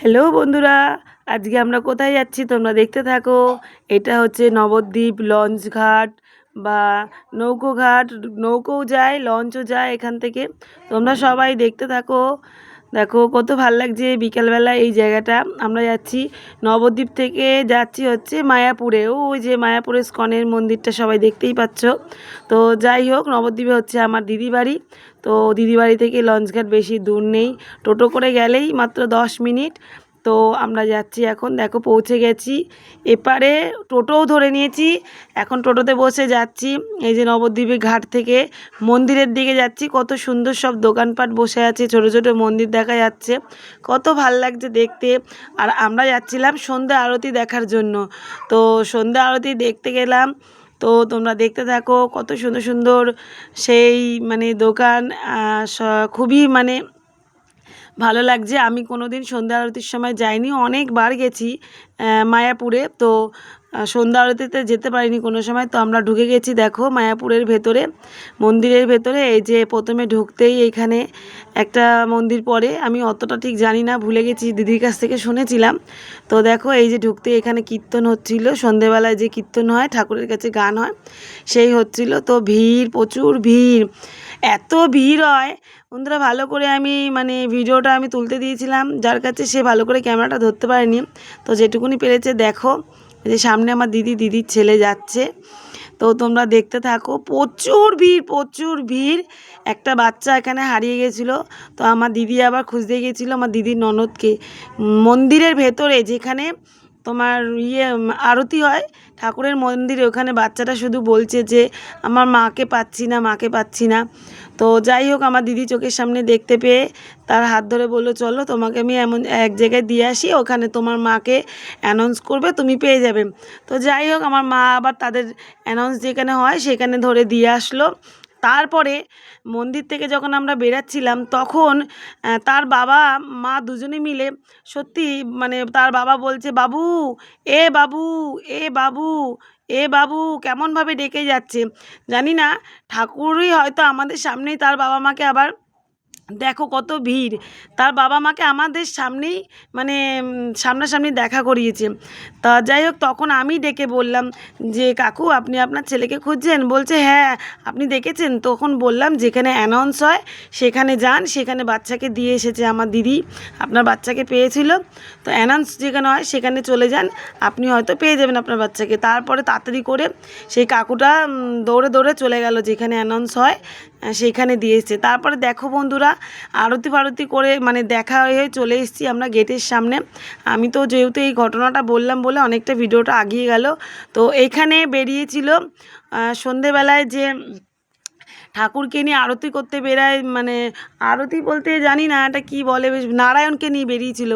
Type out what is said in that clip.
Hello বন্ধুরা, আজকে আমরা কোথায় যাচ্ছি তোমরা দেখতে থাকো। এটা হচ্ছে নবদ্বীপ লঞ্চ ঘাট বা নৌকো ঘাট, নৌকোও যায়, লঞ্চও যায় এখান থেকে। তোমরা সবাই দেখতে থাকো। দেখো, কত ভালো লাগছে বিকালবেলা এই জায়গাটা। আমরা যাচ্ছি, নবদ্বীপ থেকে যাচ্ছি হচ্ছে মায়াপুরে। ওই যে মায়াপুরের স্কনের মন্দিরটা সবাই দেখতেই পাচ্ছ। তো যাই হোক, নবদ্বীপে হচ্ছে আমার দিদি বাড়ি তো দিদি বাড়ি থেকে লঞ্চঘাট বেশি দূর নেই। টোটো করে গেলেই মাত্র দশ মিনিট। তো আমরা যাচ্ছি এখন, দেখো পৌঁছে গেছি। এপারে টোটোও ধরে নিয়েছি। এখন টোটোতে বসে যাচ্ছি। এই যে নবদ্বীপের ঘাট থেকে মন্দিরের দিকে যাচ্ছি। কত সুন্দর সব দোকানপাট বসে আছে, ছোট ছোট মন্দির দেখা যাচ্ছে। কত ভালো লাগছে দেখতে। আর আমরা যাচ্ছিলাম সন্ধ্যা আরতি দেখার জন্য। তো সন্ধ্যা আরতি দেখতে গেলাম। তো তোমরা দেখতে থাকো, কত সুন্দর সুন্দর সেই মানে দোকান খুবই মানে ভালো লাগছে। আমি কোনো দিন সন্ধ্যা আরতির সময় যাইনি। অনেকবার গেছি মায়াপুরে। তো সন্ধ্যা আরতিতে যেতে পারিনি কোনো সময়, তো আমরা ঢুকে গেছি দেখো মায়াপুরের ভেতরে, মন্দিরের ভেতরে। এই যে প্রথমে ঢুকতেই এখানে একটা মন্দির পড়ে, আমি অতটা ঠিক জানি না, ভুলে গেছি, দিদির কাছ থেকে শুনেছিলাম। তো দেখো এই যে ঢুকতে এখানে কীর্তন হচ্ছিল, সন্ধেবেলায় যে কীর্তন হয়, ঠাকুরের কাছে গান হয়, সেই হচ্ছিল। তো ভিড়, প্রচুর ভিড়, এত ভিড় হয়। বন্ধুরা, ভালো করে আমি মানে ভিডিওটা আমি তুলতে দিয়েছিলাম, যার কাছে সে ভালো করে ক্যামেরাটা ধরতে পারেনি। তো যেটুকুনি পেরেছে, দেখো। যে সামনে আমার দিদি, দিদির ছেলে যাচ্ছে। তো তোমরা দেখতে থাকো, প্রচুর ভিড় প্রচুর ভিড়। একটা বাচ্চা এখানে হারিয়ে গেছিল। তো আমার দিদি আবার খুঁজতে গিয়েছিল, আমার দিদির ননদকে। মন্দিরের ভেতরে যেখানে তোমার ইয়ে আরতি হয়। ঠাকুরের মন্দিরে ওখানে বাচ্চাটা শুধু বলছে যে, আমার মাকে পাচ্ছি না, মাকে পাচ্ছি না। তো যাই হোক, আমার দিদি চোখের সামনে দেখতে পেয়ে তার হাত ধরে বলল, চলো, তোমাকে আমি এমন, এক জায়গায় দিয়ে আসি। ওখানে তোমার মাকে অ্যানাউন্স করবে, তুমি পেয়ে যাবে। তো যাই হোক, আমার মা আবার তাদের অ্যানাউন্স যেখানে হয়, সেখানে ধরে দিয়ে আসলো। তারপরে মন্দির থেকে যখন আমরা বেরাচ্ছিলাম, তখন তার বাবা, মা দুজনে মিলে সত্যি মানে তার বাবা বলছে, বাবু, এ বাবু এ বাবু এ বাবু, কেমনভাবে ডেকে যাচ্ছে? জানি না, ঠাকুরই হয়তো আমাদের সামনেই তার বাবা মাকে আবার দেখো কত ভিড়। তার বাবা মাকে আমাদের সামনেই মানে সামনাসামনি দেখা করিয়েছে। তা যাই হোক, তখন আমি ডেকে বললাম যে, কাকু, আপনি আপনার ছেলেকে খুঁজছেন? বলছে হ্যাঁ আপনি দেখেছেন? তখন বললাম, যেখানে অ্যানাউন্স হয়, সেখানে যান। সেখানে বাচ্চাকে দিয়ে এসেছে আমার দিদি। আপনার বাচ্চাকে পেয়েছিল। তো অ্যানাউন্স যেখানে হয়, সেখানে চলে যান। আপনি হয়তো পেয়ে যাবেন আপনার বাচ্চাকে। তারপরে তাড়াতাড়ি করে সেই কাকুটা দৌড়ে দৌড়ে চলে গেল যেখানে অ্যানাউন্স হয়। আহ, সেইখানে দিয়ে এসছে। তারপরে দেখো বন্ধুরা আরতি ফারতি করে মানে দেখা হয়ে চলে এসেছি আমরা গেটের সামনে। আমি তো যেহেতু এই ঘটনাটা বললাম বলে অনেকটা ভিডিওটা আগিয়ে গেল। তো এখানে বেরিয়েছিল সন্ধেবেলায় যে ঠাকুরকে নিয়ে আরতি করতে বেরায় মানে আরতি বলতে জানি না এটা কি বলে বেশ নারায়ণকে নিয়ে বেরিয়েছিল